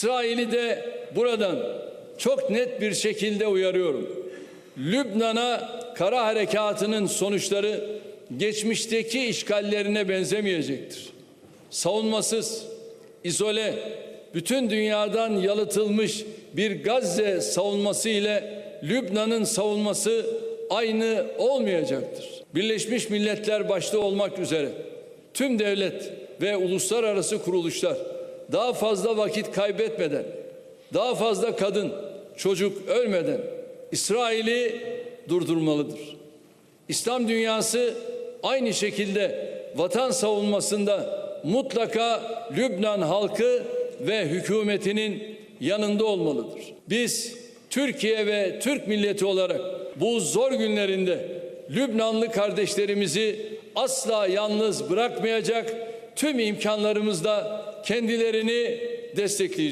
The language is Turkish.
İsrail'i de buradan çok net bir şekilde uyarıyorum. Lübnan'a kara harekatının sonuçları geçmişteki işgallerine benzemeyecektir. Savunmasız, izole, bütün dünyadan yalıtılmış bir Gazze savunması ile Lübnan'ın savunması aynı olmayacaktır. Birleşmiş Milletler başta olmak üzere tüm devlet ve uluslararası kuruluşlar daha fazla vakit kaybetmeden, daha fazla kadın, çocuk ölmeden İsrail'i durdurmalıdır. İslam dünyası aynı şekilde vatan savunmasında mutlaka Lübnan halkı ve hükümetinin yanında olmalıdır. Biz Türkiye ve Türk milleti olarak bu zor günlerinde Lübnanlı kardeşlerimizi asla yalnız bırakmayacak tüm imkanlarımızla kendilerini destekleyeceğiz.